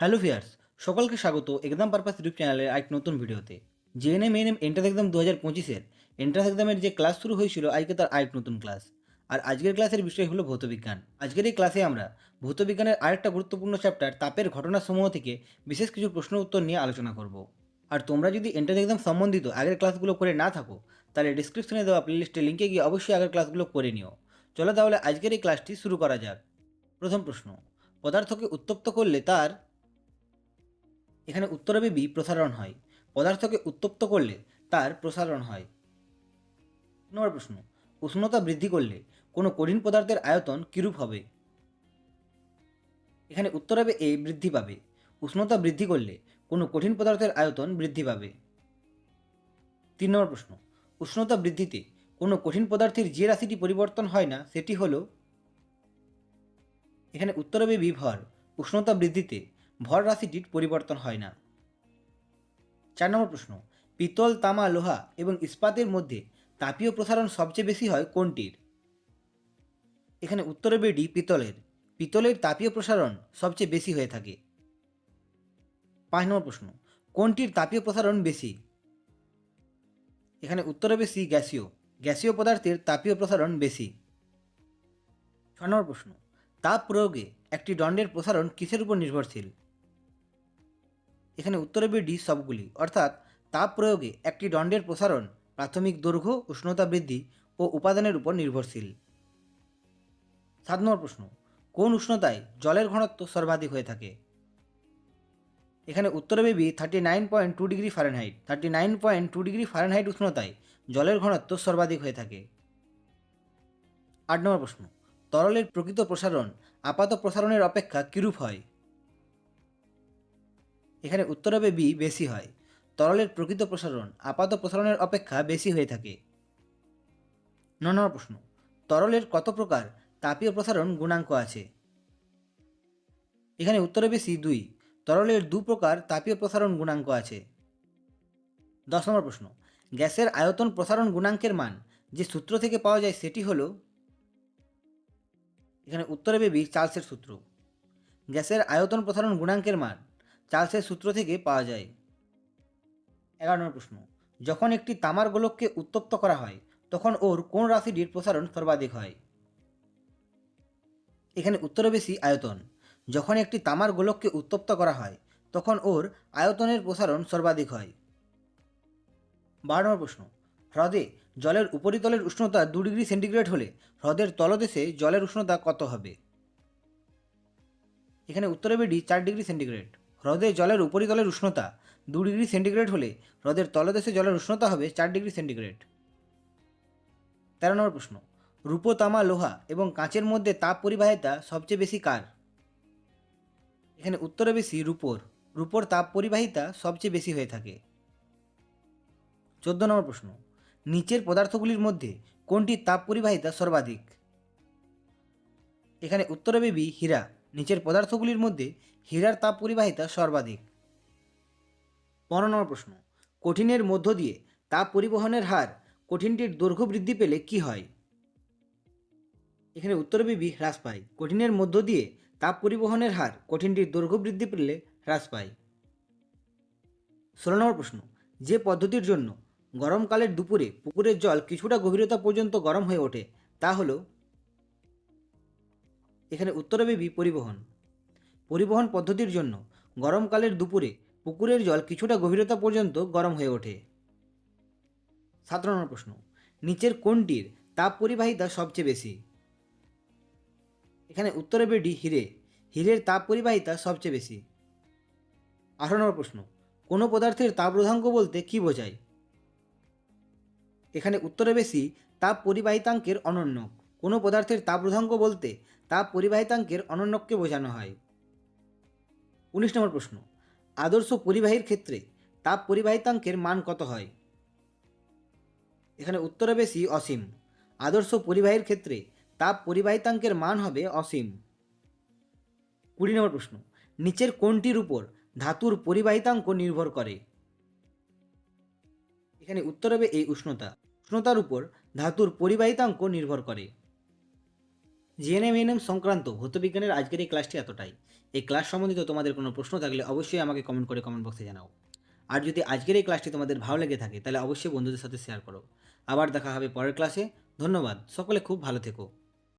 Hello viewers, সকলকে স্বাগত exam purpose YouTube চ্যানেলের এক নতুন ভিডিওতে। জেএনএম এনএম এন্ট্রান্স এক্সাম দু হাজার পঁচিশের এন্ট্রান্স এক্সামের যে ক্লাস শুরু হয়েছিল, আজকে তার আরেক নতুন ক্লাস আর আজকের ক্লাসের বিষয় হলো ভৌতবিজ্ঞান। আজকের এই ক্লাসে আমরা ভৌতবিজ্ঞানের আরেকটা গুরুত্বপূর্ণ চ্যাপ্টার তাপের ঘটনাসমূহ থেকে বিশেষ কিছু প্রশ্ন উত্তর নিয়ে আলোচনা করব। আর তোমরা যদি এন্ট্রান্স এক্সাম সম্বন্ধিত আগের ক্লাসগুলো করে না থাকো, তাহলে ডিসক্রিপশনে দেওয়া প্লেলিস্টের লিঙ্কে গিয়ে অবশ্যই আগের ক্লাসগুলো করে নিও। চলো তাহলে আজকের এই ক্লাসটি শুরু করা যাক। প্রথম প্রশ্ন, পদার্থকে উত্তপ্ত করলে তার এখানে উত্তরবে বি প্রসারণ হয়। পদার্থকে উত্তপ্ত করলে তার প্রসারণ হয়। নম্বর প্রশ্ন, উষ্ণতা বৃদ্ধি করলে কোনো কঠিন পদার্থের আয়তন কিরূপ হবে? এখানে উত্তর হবে এ বৃদ্ধি পাবে। উষ্ণতা বৃদ্ধি করলে কোনো কঠিন পদার্থের আয়তন বৃদ্ধি পাবে। তিন নম্বর প্রশ্ন, উষ্ণতা বৃদ্ধিতে কোনো কঠিন পদার্থের যে রাশিটি পরিবর্তন হয় না, সেটি হল? এখানে উত্তর হবে বি ভর, উষ্ণতা বৃদ্ধিতে ভর রাশিটির পরিবর্তন হয় না। চার নম্বর প্রশ্ন, পিতল, তামা, লোহা এবং ইস্পাতের মধ্যে তাপীয় প্রসারণ সবচেয়ে বেশি হয় কোনটির? এখানে উত্তরে বেডি পিতলের। পিতলের তাপীয় প্রসারণ সবচেয়ে বেশি হয়ে থাকে। পাঁচ নম্বর প্রশ্ন, কোনটির তাপীয় প্রসারণ বেশি? এখানে উত্তরে বেশি গ্যাসীয়। গ্যাসীয় পদার্থের তাপীয় প্রসারণ বেশি। ছ নম্বর প্রশ্ন, তাপ প্রয়োগে একটি দণ্ডের প্রসারণ কিসের উপর নির্ভরশীল? এখানে উত্তরে ডি সবগুলি, অর্থাৎ তাপ প্রয়োগে একটি দণ্ডের প্রসারণ, প্রাথমিক দৈর্ঘ্য, উষ্ণতা বৃদ্ধি ও উপাদানের উপর নির্ভরশীল। সাত নম্বর প্রশ্ন, কোন উষ্ণতায় জলের ঘনত্ব সর্বাধিক হয়ে থাকে? এখানে উত্তরে baby thirty nine point two degree Fahrenheit thirty nine point two degree Fahrenheit উষ্ণতায় জলের ঘনত্ব সর্বাধিক হয়ে থাকে। আট নম্বর প্রশ্ন, তরলের প্রকৃত প্রসারণ আপাত প্রসারণের অপেক্ষা কিরূপ হয়? এখানে উত্তর হবে বি বেশি হয়। তরলের প্রকৃত প্রসারণ আপাত প্রসারণের অপেক্ষা বেশি হয়ে থাকে। ন নম্বর প্রশ্ন, তরলের কত প্রকার তাপীয় প্রসারণ গুণাঙ্ক আছে? এখানে উত্তরে বেশি দুই, তরলের দু প্রকার তাপীয় প্রসারণ গুণাঙ্ক আছে। দশ নম্বর প্রশ্ন, গ্যাসের আয়তন প্রসারণ গুণাঙ্কের মান যে সূত্র থেকে পাওয়া যায় সেটি হলো? এখানে উত্তরে বেবি চার্লসের সূত্র। গ্যাসের আয়তন প্রসারণ গুণাঙ্কের মান চার্লসের সূত্র থেকে পাওয়া যায়। এগারো নম্বর প্রশ্ন। যখন একটি তামার গোলককে উত্তপ্ত করা হয়, তখন ওর কোন রাশিটির প্রসারণ সর্বাধিক হয়? এখানে উত্তরে বেশি আয়তন। যখন একটি তামার গোলককে উত্তপ্ত করা হয়, তখন ওর আয়তনের প্রসারণ সর্বাধিক হয়। বারো নম্বর প্রশ্ন। হ্রদে জলের উপরিতলের উষ্ণতা দু ডিগ্রি সেন্টিগ্রেড হলে হ্রদের তলদেশে জলের উষ্ণতা কত হবে? এখানে উত্তরে বেডি চার ডিগ্রি সেন্টিগ্রেড। হ্রদে জলের উপরিতলের উষ্ণতা দু ডিগ্রি সেন্টিগ্রেড হলে হ্রদের তলদেশে জলের উষ্ণতা হবে চার ডিগ্রি সেন্টিগ্রেড। তেরো নম্বর প্রশ্ন রূপো তামা লোহা এবং কাঁচের মধ্যে তাপ পরিবাহিতা সবচেয়ে বেশি কার? এখানে উত্তরে বেশি রূপোর রূপোর তাপ পরিবাহিতা সবচেয়ে বেশি হয়ে থাকে। চোদ্দ নম্বর প্রশ্ন, নিচের পদার্থগুলির মধ্যে কোনটি তাপ পরিবাহিতা সর্বাধিক? এখানে উত্তরে বেবি হীরা, নিচের পদার্থগুলির মধ্যে হীরার তাপ পরিবাহিতা সর্বাধিক। পনেরো নম্বর প্রশ্ন, কঠিনের মধ্য দিয়ে তাপ পরিবহনের হার কঠিনটির দৈর্ঘ্য বৃদ্ধি পেলে কি হয়? এখানে উত্তর বিবি হ্রাস পায়। কঠিনের মধ্য দিয়ে তাপ পরিবহনের হার কঠিনটির দৈর্ঘ্য বৃদ্ধি পেলে হ্রাস পায়। ষোলো নম্বর প্রশ্ন, যে পদ্ধতির জন্য গরমকালের দুপুরে পুকুরের জল কিছুটা গভীরতা পর্যন্ত গরম হয়ে ওঠে, তা হলো? এখানে উত্তরে বেবি পরিবহন। পরিবহন পদ্ধতির জন্য গরমকালের দুপুরে পুকুরের জল কিছুটা গভীরতা পর্যন্ত গরম হয়ে ওঠে। সাত নম্বর প্রশ্ন, নিচের কোনটির তাপ পরিবাহিতা সবচেয়ে বেশি? এখানে উত্তরে বেডি হিরে। হিরের তাপ পরিবাহিতা সবচেয়ে বেশি। আঠারো নম্বর প্রশ্ন, কোনো পদার্থের তাপ রোধাঙ্ক বলতে কি বোঝায়? এখানে উত্তরে বেশি তাপ পরিবাহিতাঙ্কের অনন্যক কোনো পদার্থের তাপ রোধাঙ্ক বলতে তাপ পরিবাহিতাঙ্কের অনন্যককে বোঝানো হয়। উনিশ নম্বর প্রশ্ন, আদর্শ পরিবাহীর ক্ষেত্রে তাপ পরিবাহিতাঙ্কের মান কত হয়? এখানে উত্তরে বেশি অসীম। আদর্শ পরিবাহীর ক্ষেত্রে তাপ পরিবাহিতাঙ্কের মান হবে অসীম। কুড়ি নম্বর প্রশ্ন, নিচের কোনটির উপর ধাতুর পরিবাহিতাঙ্ক নির্ভর করে? এখানে উত্তর হবে এই উষ্ণতা। উষ্ণতার উপর ধাতুর পরিবাহিতাঙ্ক নির্ভর করে। জিএনএম এনএম সংক্রান্ত ভৌতবিজ্ঞানের আজকের এই ক্লাসটি এতটাই। এই ক্লাস সম্বন্ধিত তোমাদের কোনো প্রশ্ন থাকলে অবশ্যই আমাকে কমেন্ট করে কমেন্ট বক্সে জানাও। আর যদি আজকের এই ক্লাসটি তোমাদের ভালো লেগে থাকে, তাহলে অবশ্যই বন্ধুদের সাথে শেয়ার করো। আবার দেখা হবে পরের ক্লাসে ধন্যবাদ। সকলে খুব ভালো থেকো।